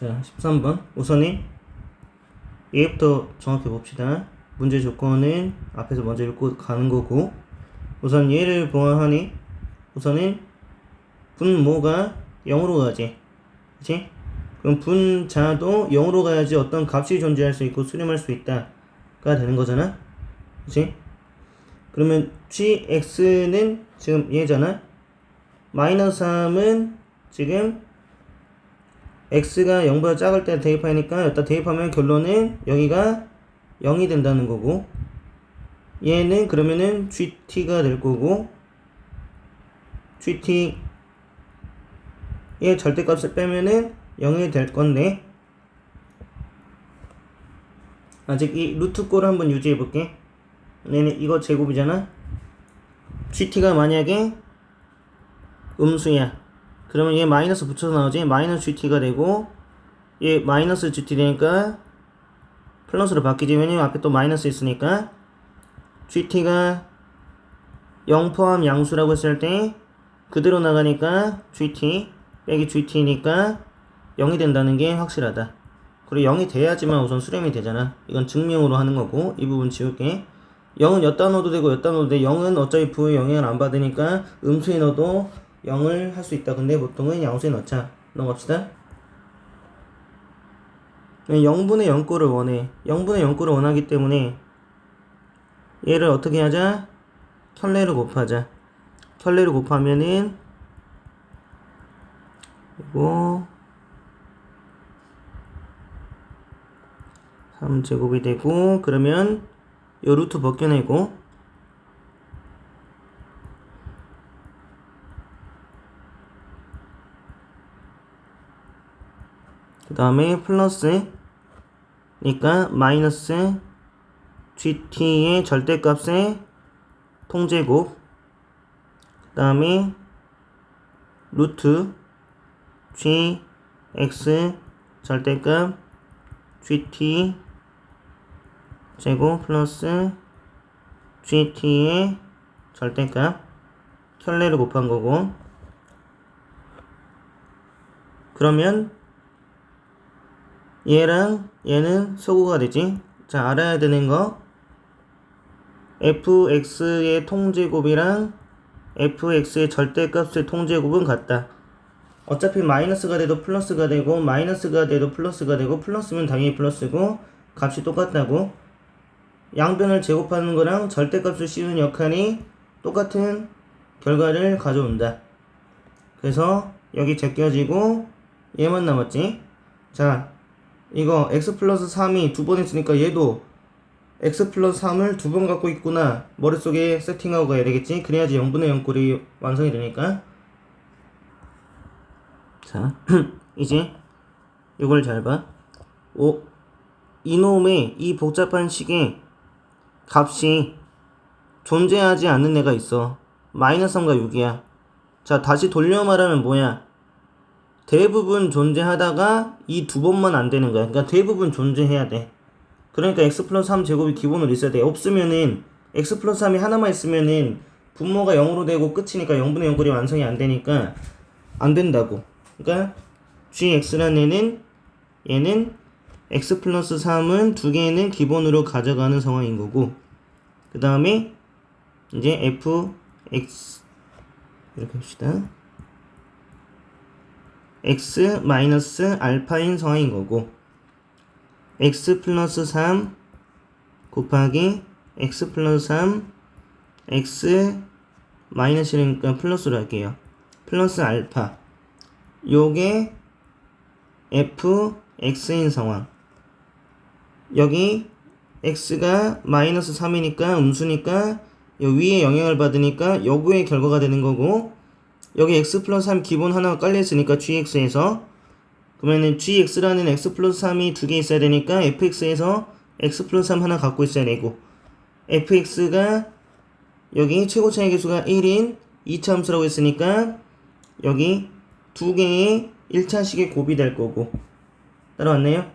자, 13번. 우선은 얘부터 정확히 봅시다. 문제 조건은 앞에서 먼저 읽고 가는 거고, 우선 얘를 보아하니, 우선은 분모가 0으로 가지. 그치? 그럼 분자도 0으로 가야지 어떤 값이 존재할 수 있고 수렴할 수 있다 가 되는 거잖아. 그치? 그러면 gx는 지금 얘잖아. 마이너스 3은 지금 x가 0보다 작을 때 대입하니까 여기다 대입하면 결론은 여기가 0이 된다는 거고 얘는 그러면은 gt가 될 거고 gt 의 절대값을 빼면은 0이 될 건데 아직 이 루트 꼴을 한번 유지해 볼게. 얘는 이거 제곱이잖아. Gt가 만약에 음수야 그러면 얘 마이너스 붙여서 나오지? 마이너스 gt가 되고 얘 마이너스 gt 되니까 플러스로 바뀌지. 왜냐면 앞에 또 마이너스 있으니까 gt가 0 포함 양수라고 했을 때 그대로 나가니까 gt 빼기 gt니까 0이 된다는 게 확실하다. 그리고 0이 돼야지만 우선 수렴이 되잖아. 이건 증명으로 하는 거고 이 부분 지울게. 0은 여따 넣어도 되고 여따 넣어도 돼. 0은 어차피 부의 영향을 안 받으니까 음수에 넣어도 0을 할 수 있다. 근데 보통은 양수에 넣자. 넘어갑시다. 0분의 0꼴을 원해. 0분의 0꼴을 원하기 때문에 얘를 어떻게 하자? 켤레를 곱하자. 켤레를 곱하면은 그리고 3제곱이 되고 그러면 요 루트 벗겨내고 그 다음에 플러스 니까 마이너스 gt의 절대값의 통제곱 그 다음에 루트 g x 절대값 gt 제곱 플러스 gt의 절대값 켤레를 곱한 거고. 그러면 얘랑 얘는 소구가 되지? 자 알아야 되는 거. fx의 통제곱이랑 fx의 절대값의 통제곱은 같다. 어차피 마이너스가 돼도 플러스가 되고 마이너스가 돼도 플러스가 되고 플러스면 당연히 플러스고 값이 똑같다고. 양변을 제곱하는 거랑 절대값을 씌우는 역할이 똑같은 결과를 가져온다. 그래서 여기 제껴지고 얘만 남았지? 자 이거 x 플러스 3이 두 번 했으니까 얘도 x 플러스 3을 두 번 갖고 있구나. 머릿속에 세팅하고 가야 되겠지? 그래야지 0분의 0 꼴이 완성이 되니까. 자 이제 이걸 잘봐. 오, 이놈의 이 복잡한 식의 값이 존재하지 않는 애가 있어. 마이너스 3과 6이야. 자 다시 돌려 말하면 뭐야 대부분 존재하다가 이 두 번만 안 되는 거야. 그러니까 대부분 존재해야 돼. 그러니까 x 플러스 3 제곱이 기본으로 있어야 돼. 없으면은 x 플러스 3이 하나만 있으면은 분모가 0으로 되고 끝이니까 0분의 0꼴이 완성이 안 되니까 안 된다고. 그러니까 gx라는 애는 얘는 x 플러스 3은 두 개는 기본으로 가져가는 상황인 거고 그 다음에 이제 fx 이렇게 합시다. X 마이너스 알파인 상황인 거고 x 플러스 3 곱하기 x 플러스 3 x 마이너스니까 플러스로 할게요. 플러스 알파 요게 f x인 상황 여기 x가 마이너스 3이니까 음수니까 요 위에 영향을 받으니까 요거의 결과가 되는 거고 여기 x 플러스 3 기본 하나가 깔려있으니까 gx에서 그러면은 gx라는 x 플러스 3이 두 개 있어야 되니까 fx에서 x 플러스 3 하나 갖고 있어야 되고 fx가 여기 최고 차이 계수가 1인 2차 함수라고 했으니까 여기 두 개의 1차식의 곱이 될 거고 따라왔나요?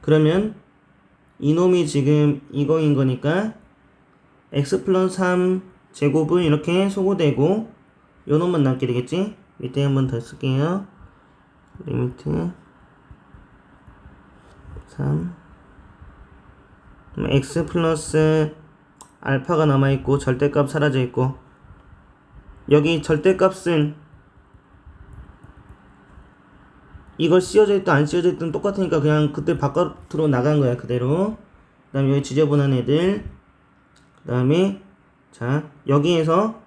그러면 이놈이 지금 이거인 거니까 x 플러스 3 제곱은 이렇게 소거되고 요 놈만 남게 되겠지? 밑에 한 번 더 쓸게요. 리미트 3 그럼 x 플러스 알파가 남아있고 절대값 사라져있고 여기 절대값은 이걸 씌워져 있든 안 씌워져 있든 똑같으니까 그냥 그때 바깥으로 나간 거야 그대로 그 다음에 여기 지저분한 애들 그 다음에 자 여기에서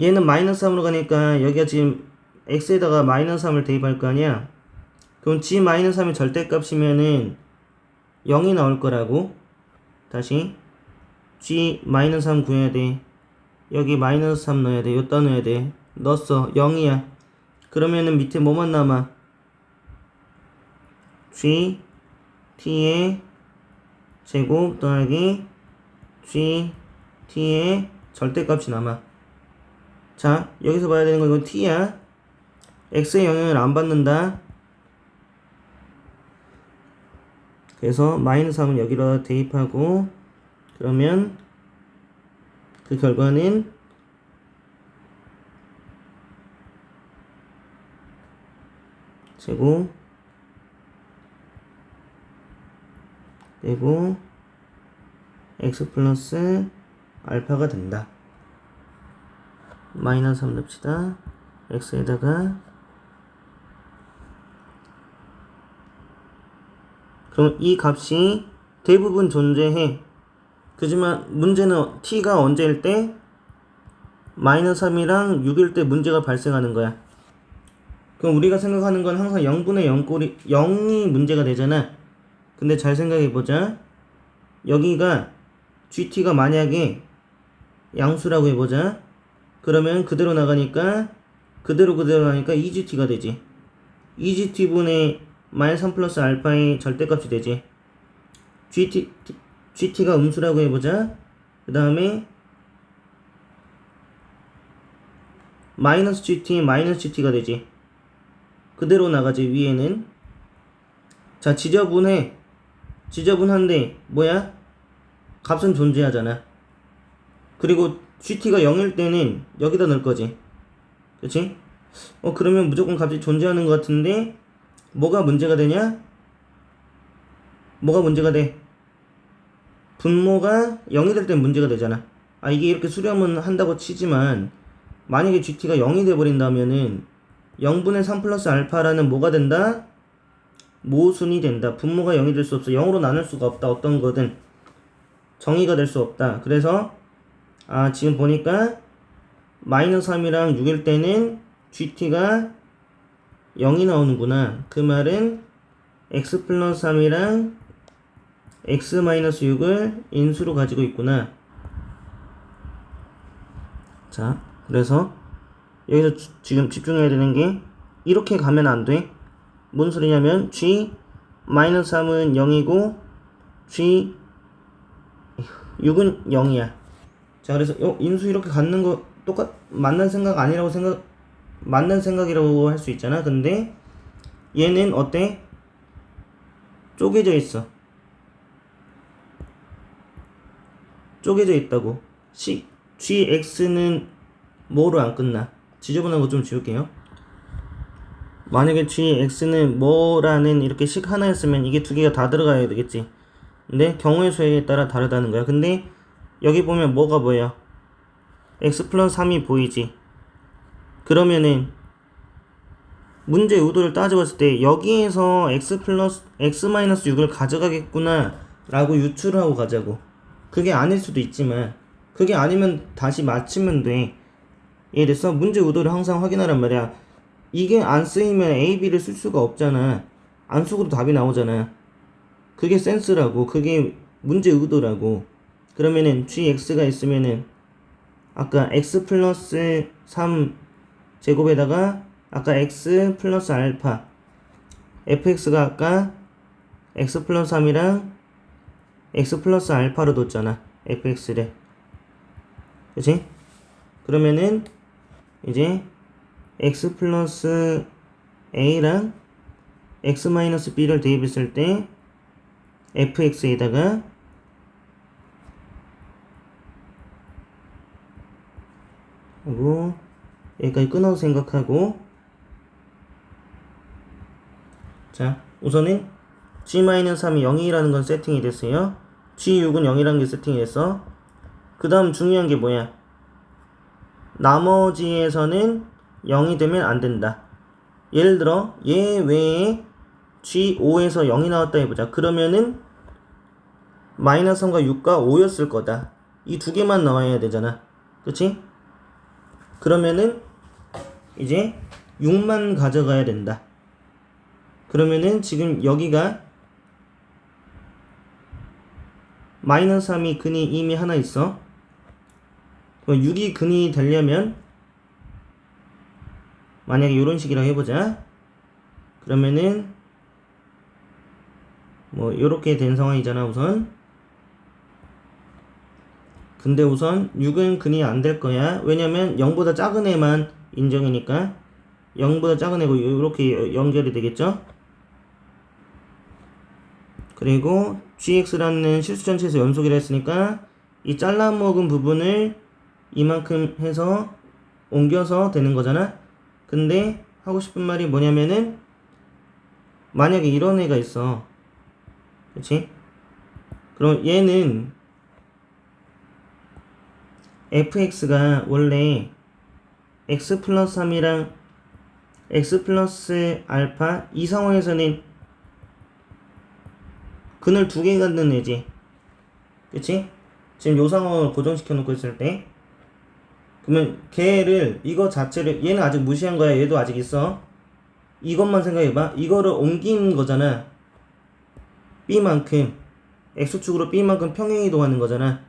얘는 마이너스 3으로 가니까 여기가 지금 x에다가 마이너스 3을 대입할 거 아니야? 그럼 g 마이너스 3이 절대값이면은 0이 나올 거라고. 다시 g 마이너스 3 구해야 돼. 여기 마이너스 3 넣어야 돼. 여기다 넣어야 돼. 넣었어. 0이야. 그러면은 밑에 뭐만 남아? g t의 제곱 더하기 g t의 절대값이 남아. 자 여기서 봐야 되는 건 이건 t야. X의 영향을 안 받는다. 그래서 마이너스 3은 여기로 대입하고 그러면 그 결과는 제곱 되고 x 플러스 알파가 된다. 마이너스 3 넣읍시다. x에다가 그럼 이 값이 대부분 존재해. 그지만 문제는 t가 언제일 때 마이너스 3이랑 6일 때 문제가 발생하는 거야. 그럼 우리가 생각하는 건 항상 0분의 0꼴이 0이 문제가 되잖아. 근데 잘 생각해 보자. 여기가 GT가 만약에 양수라고 해보자. 그러면 그대로 나가니까 그대로 그대로 나니까 2GT가 되지. 2GT분의 마이너스 3 플러스 알파의 절대값이 되지. GT, GT가 음수라고 해보자. 그 다음에 마이너스 GT, 마이너스 GT가 되지. 그대로 나가지, 위에는. 자, 지저분해. 지저분한데, 뭐야? 값은 존재하잖아. 그리고 GT가 0일 때는 여기다 넣을 거지. 그치? 어, 그러면 무조건 값이 존재하는 것 같은데, 뭐가 문제가 되냐? 뭐가 문제가 돼? 분모가 0이 될 땐 문제가 되잖아. 아, 이게 이렇게 수렴은 한다고 치지만, 만약에 GT가 0이 돼버린다면은, 0분의 3 플러스 알파라는 뭐가 된다? 모순이 된다. 분모가 0이 될 수 없어. 0으로 나눌 수가 없다. 어떤 거든. 정의가 될 수 없다. 그래서, 아, 지금 보니까, 마이너스 3이랑 6일 때는 GT가 0이 나오는구나. 그 말은 x 플러스 3이랑 x 마이너스 6을 인수로 가지고 있구나. 자, 그래서 여기서 주- 지금 집중해야 되는 게 이렇게 가면 안 돼. 뭔 소리냐면 g 마이너스 3은 0이고 g 6은 0이야. 자, 그래서 어, 인수 이렇게 갖는 거 똑같 맞는 생각 아니라고 생각 맞는 생각이라고 할 수 있잖아. 근데 얘는 어때? 쪼개져 있어. 쪼개져 있다고. C, GX는 뭐로 안 끝나? 지저분한 거 좀 지울게요. 만약에 GX는 뭐라는 이렇게 식 하나였으면 이게 두 개가 다 들어가야 되겠지. 근데 경우의 수에 따라 다르다는 거야. 근데 여기 보면 뭐가 보여? X 플러스 3이 보이지? 그러면은 문제 의도를 따져봤을 때 여기에서 x 플러스 x 마이너스 6을 가져가겠구나 라고 유출하고 가자고. 그게 아닐 수도 있지만 그게 아니면 다시 맞추면 돼. 이래서 문제 의도를 항상 확인하란 말이야. 이게 안 쓰이면 a, b를 쓸 수가 없잖아. 안 쓰고도 답이 나오잖아. 그게 센스라고. 그게 문제 의도라고 그러면은 gx가 있으면은 아까 x 플러스 3 제곱에다가 아까 x 플러스 알파 fx가 아까 x 플러스 3이랑 x 플러스 알파로 뒀잖아 fx를 그치? 그러면은 이제 x 플러스 a랑 x 마이너스 b를 대입했을 때 fx에다가 하고 여기까지 끊어서 생각하고. 자 우선은 G-3이 0이라는 건 세팅이 됐어요. G6은 0이라는 게 세팅이 됐어. 그 다음 중요한 게 뭐야? 나머지에서는 0이 되면 안 된다. 예를 들어 얘 외에 G5에서 0이 나왔다 해보자. 그러면은 마이너스 3과 6과 5였을 거다. 이 두 개만 나와야 되잖아. 그치? 그러면은 이제 6만 가져가야 된다 그러면은 지금 여기가 마이너스 3이 근이 이미 하나 있어. 그럼 6이 근이 되려면 만약에 이런 식이라고 해보자. 그러면은 뭐 이렇게 된 상황이잖아 우선. 근데 우선 6은 근이 안 될 거야. 왜냐면 0보다 작은 애만 인정이니까 0보다 작은 애고 이렇게 연결이 되겠죠? 그리고 gx라는 실수 전체에서 연속이라 했으니까 이 잘라 먹은 부분을 이만큼 해서 옮겨서 되는 거잖아. 근데 하고 싶은 말이 뭐냐면은 만약에 이런 애가 있어. 그치? 그럼 얘는 fx가 원래 x 플러스 3이랑 x 플러스 알파 이 상황에서는 근을 두개 갖는 애지. 그치? 지금 요 상황을 고정시켜 놓고 있을 때. 그러면 걔를, 이거 자체를, 얘는 아직 무시한 거야. 얘도 아직 있어. 이것만 생각해봐. 이거를 옮긴 거잖아. B만큼. X축으로 B만큼 평행 이동하는 거잖아.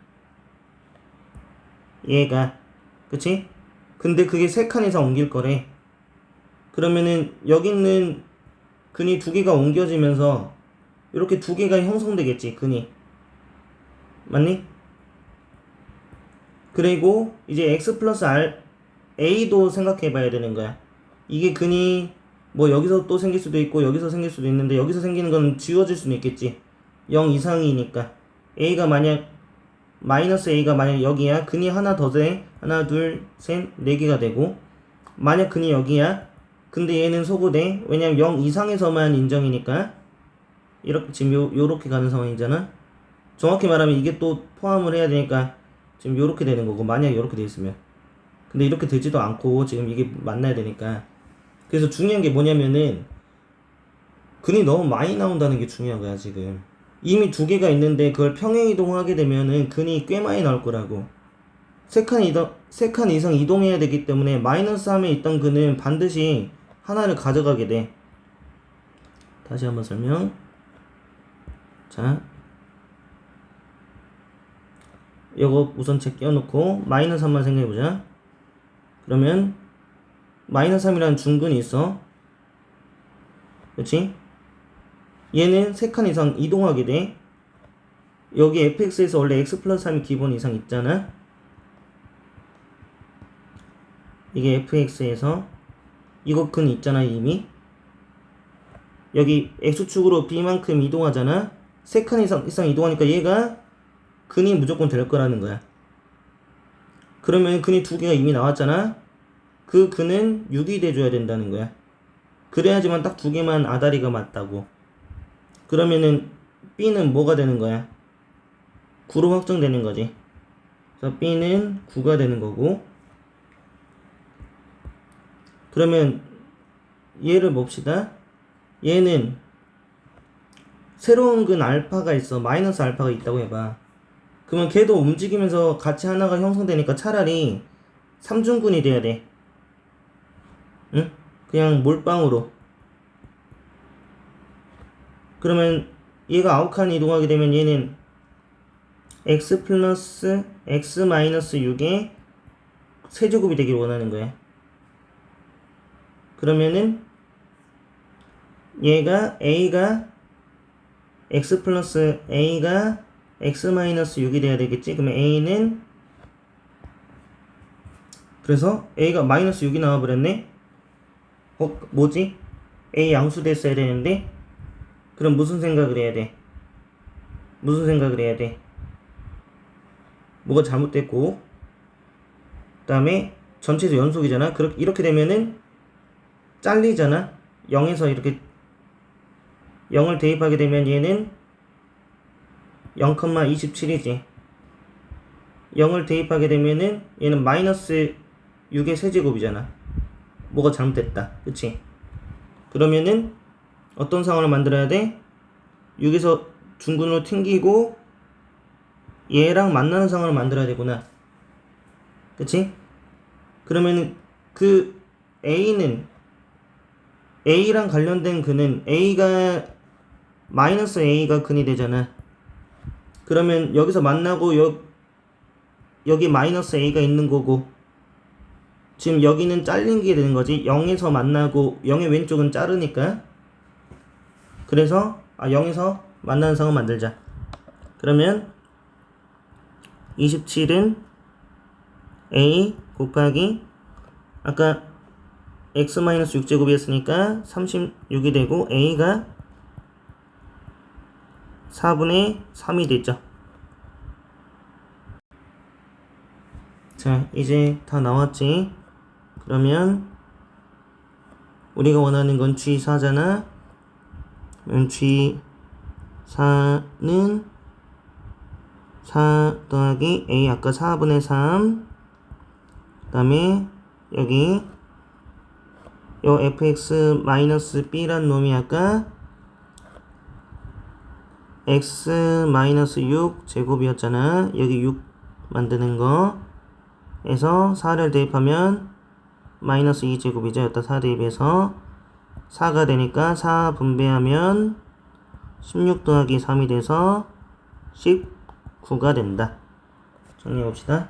얘가. 그치? 근데 그게 세 칸 이상 옮길 거래. 그러면은 여기 있는 근이 두 개가 옮겨지면서 이렇게 두 개가 형성되겠지 근이 맞니? 그리고 이제 x 플러스 r a도 생각해 봐야 되는 거야 이게 근이 뭐 여기서 또 생길 수도 있고 여기서 생길 수도 있는데 여기서 생기는 건 지워질 수는 있겠지 0 이상이니까 a가 만약 마이너스 a가 만약 여기야 근이 하나 더 돼. 하나 둘셋네 개가 되고 만약 근이 여기야 근데 얘는 소구돼. 왜냐면 0 이상에서만 인정이니까. 이렇게 지금 요, 요렇게 가는 상황이잖아. 정확히 말하면 이게 또 포함을 해야 되니까 지금 요렇게 되는 거고 만약 요렇게 돼 있으면. 근데 이렇게 되지도 않고 지금 이게 만나야 되니까. 그래서 중요한 게 뭐냐면은 근이 너무 많이 나온다는 게 중요한 거야 지금 이미 두 개가 있는데 그걸 평행 이동하게 되면은 근이 꽤 많이 나올 거라고 세칸 이동 세칸 이상 이동해야 되기 때문에 마이너스 3에 있던 근은 반드시 하나를 가져가게 돼 다시 한번 설명 자, 요거 우선 책 끼워놓고 마이너스 3만 생각해보자. 그러면 마이너스 3이라는 중근이 있어. 그렇지? 얘는 3칸 이상 이동하게 돼. 여기 fx에서 원래 x 플러스 3이 기본 이상 있잖아. 이게 fx에서 이거 근 있잖아 이미. 여기 x축으로 b만큼 이동하잖아. 세칸 이상, 이상 이동하니까 얘가 근이 무조건 될 거라는 거야. 그러면 근이 두 개가 이미 나왔잖아. 그 근은 6이 돼줘야 된다는 거야. 그래야지만 딱 두 개만 아다리가 맞다고. 그러면은 B는 뭐가 되는 거야? 9로 확정되는 거지. 그래서 B는 9가 되는 거고. 그러면 얘를 봅시다. 얘는 새로운 근 알파가 있어. 마이너스 알파가 있다고 해봐. 그러면 걔도 움직이면서 같이 하나가 형성되니까 차라리 삼중근이 돼야 돼. 응? 그냥 몰빵으로. 그러면 얘가 아홉 칸 이동하게 되면 얘는 x 플러스 x 마이너스 6의 세제곱이 되길 원하는 거야. 그러면은 얘가 a가 x 플러스 a가 x 마이너스 6이 돼야 되겠지? 그러면 a는 그래서 a가 마이너스 6이 나와버렸네? 어, 뭐지? a 양수 됐어야 되는데? 그럼 무슨 생각을 해야 돼? 무슨 생각을 해야 돼? 뭐가 잘못됐고 그 다음에 전체에서 연속이잖아. 그렇게 이렇게 되면은 잘리잖아. 0에서 이렇게 0을 대입하게 되면 얘는 0,27이지. 0을 대입하게 되면은 얘는 마이너스 6의 세제곱이잖아. 뭐가 잘못됐다. 그치? 그러면은 어떤 상황을 만들어야 돼? 6에서 중근으로 튕기고 얘랑 만나는 상황을 만들어야 되구나. 그치? 그러면은 그 A는 A랑 관련된 근은 A가 마이너스 A가 근이 되잖아. 그러면 여기서 만나고 여, 여기 마이너스 A가 있는 거고 지금 여기는 잘린 게 되는 거지. 0에서 만나고 0의 왼쪽은 자르니까 그래서 아 0에서 만나는 상황 만들자. 그러면 27은 a 곱하기 아까 x-6제곱이었으니까 36이 되고 a가 4분의 3이 됐죠. 자, 이제 다 나왔지? 그러면 우리가 원하는 건 G4잖아. G4는 4 더하기 A 아까 4분의 3 그다음에 여기 요 fx 마이너스 b란 놈이 아까 x 마이너스 6 제곱이었잖아. 여기 6 만드는 거. 에서 4를 대입하면 마이너스 2 제곱이죠. 여기다 4 대입해서 4가 되니까 4 분배하면 16 더하기 3이 돼서 19가 된다. 정리해 봅시다